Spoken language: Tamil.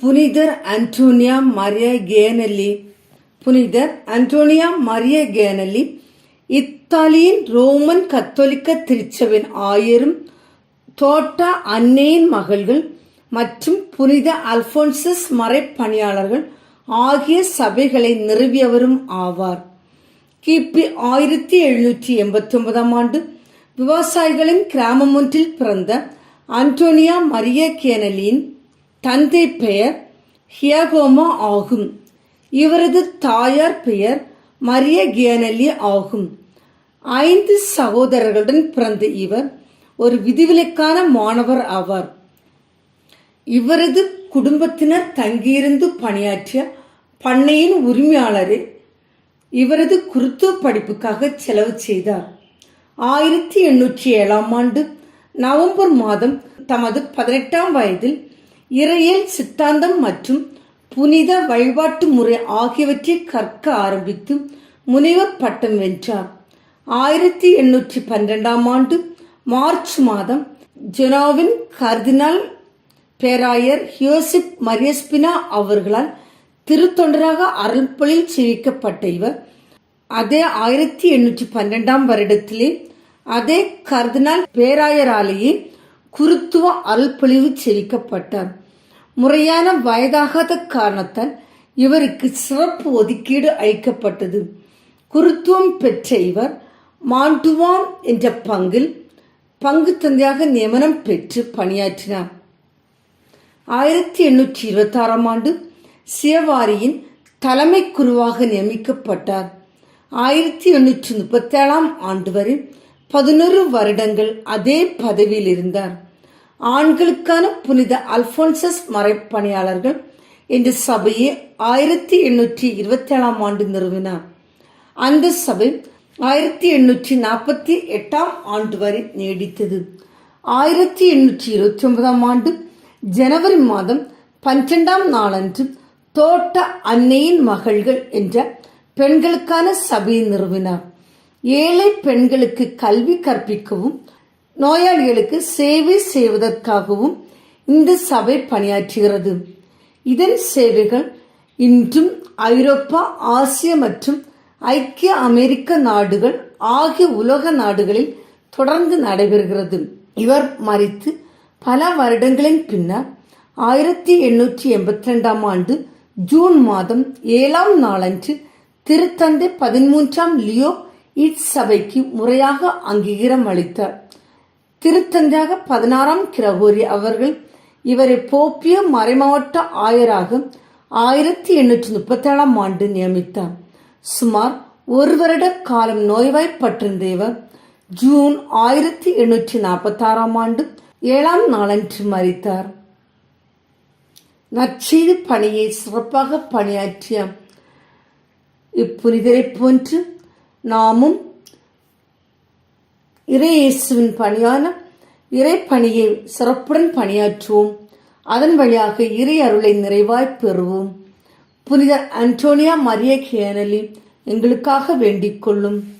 புனிதர் அண்டோனியா மரிய கேனலி. புனிதர் அண்டோனியா மரிய கேனலி இத்தாலியின் ரோமன் கத்தோலிக்க திருச்சபையின் ஆயரும் தோட்டா அன்னையின் மகள்கள் மற்றும் புனித அல்போன்சஸ் மறைப்பணியாளர்கள் ஆகிய சபைகளை நிறுவியவரும் ஆவார். கிபி ஆயிரத்தி எழுநூற்றி எண்பத்தி ஒன்பதாம் ஆண்டு விவசாயிகளின் கிராமம் ஒன்றில் பிறந்த அன்டோனியா மரிய கேனலின் தந்தை பெயர் ஹியகோமா ஆகும். இவரது தாயார் பெயர் மரிய கேனலி ஆகும். ஐந்து சகோதரர்களுடன் பிறந்த இவர் ஒரு விதிவிலக்கான மாணவர் ஆவார். இவரது குடும்பத்தினர் தங்கியிருந்து பணியாற்றிய பண்ணையின் உரிமையாளரே இவரது குருத்துவ படிப்புக்காக செலவு செய்தார். ஆயிரத்தி எண்ணூற்றி ஏழாம் ஆண்டு நவம்பர் மாதம் தமது பதினெட்டாம் வயதில் இறையல் சித்தாந்தம் மற்றும் புனித வழிபாட்டு முறை ஆகியவற்றை கற்க ஆரம்பித்து முனைவர் பட்டம் வென்றார். ஆயிரத்தி எண்ணூற்றி பன்னிரெண்டாம் ஆண்டு மார்ச் மாதம் ஜெனோவின் கர்தினால் பேராயர் ஹியோசிப் மரியஸ்பினா அவர்களால் திருத்தொண்டராக அருள்பொழில் செய்விக்கப்பட்ட இவர் அதே ஆயிரத்தி எண்ணூற்றி பன்னெண்டாம் வருடத்திலே அதே கர்தினால் பேராயராலேயே குருத்துவ அருள்பொழிவு செவிக்கப்பட்டார். முறையான வயதாகாத காரணத்தால் இவருக்கு சிறப்பு ஒதுக்கீடு அளிக்கப்பட்டது. குருத்துவம் பெற்ற இவர் மாண்டுவாம் என்ற பங்கில் பங்கு தந்தையாக நியமனம் பெற்று பணியாற்றினார். ஆயிரத்தி எண்ணூற்றி இருபத்தி ஆறாம் ஆண்டு சியவாரியின் தலைமை குருவாக நியமிக்கப்பட்டார். ஆயிரத்தி எண்ணூற்றி முப்பத்தேழாம் ஆண்டு வரை பதினொரு வருடங்கள் அதே பதவியில் இருந்தார். ஆண்களுக்கான புனித அல்போன்சஸ் மறைப்பணியாளர்கள் என்ற சபையை ஆயிரத்தி எண்ணூற்றி இருபத்தி ஏழாம் ஆண்டு நிறுவினார். அந்த சபை ஆயிரத்தி எண்ணூற்றி நாற்பத்தி எட்டாம் ஆண்டு வரை நீடித்தது. ஆயிரத்தி எண்ணூற்றி இருபத்தி ஒன்பதாம் ஆண்டு ஜனவரி மாதம் பன்னிரெண்டாம் நாளன்று தோட்ட அன்னையின் மகள்கள் என்ற பெண்களுக்கான சபையை நிறுவினார். ஏழை பெண்களுக்கு கல்வி கற்பிக்கவும் நோயாளிகளுக்கு சேவை செய்வதற்காகவும் இந்த சபை பணியாற்றுகிறது. இதன் சேவைகள் இன்றும் ஐரோப்பா ஆசிய மற்றும் ஐக்கிய அமெரிக்க நாடுகள் ஆகிய உலக நாடுகளில் தொடர்ந்து நடைபெறுகிறது. இவர் மறித்து பல வருடங்களின் பின்னர் ஆயிரத்தி எண்ணூற்றி எண்பத்தி ரெண்டாம் ஆண்டு ஜூன் மாதம் ஏழாம் நாளன்று திருத்தந்தை பதிமூன்றாம் லியோ இச்சபைக்கு முறையாக அங்கீகாரம் அளித்தார். திருத்தந்தையாக பதினாறாம் கிரகோரி அவர்கள் இவரை போப்பிய மறைமாவட்ட ஆயராக ஆயிரத்தி எண்ணூற்றி முப்பத்தேழாம் ஆண்டு நியமித்தார். சுமார் ஒரு வருட காலம் நோய்வாய்ப்பட்டிருந்த இவர் ஜூன் ஆயிரத்தி எண்ணூற்றி நாற்பத்தாறாம் ஆண்டு ஏழாம் நாளன்று மறித்தார் நற்செய்து பணியை சிறப்பாக பணியாற்றிய இப்புனிதரை போன்று நாமும் இறையேசுவின் பணியான இறைப்பணியை சிறப்புடன் பணியாற்றுவோம். அதன் வழியாக இறை அருளை நிறைவாய் பெறுவோம். புனிதர் அன்டோனியா மரிய கேனலி எங்களுக்காக வேண்டிக் கொள்ளும்.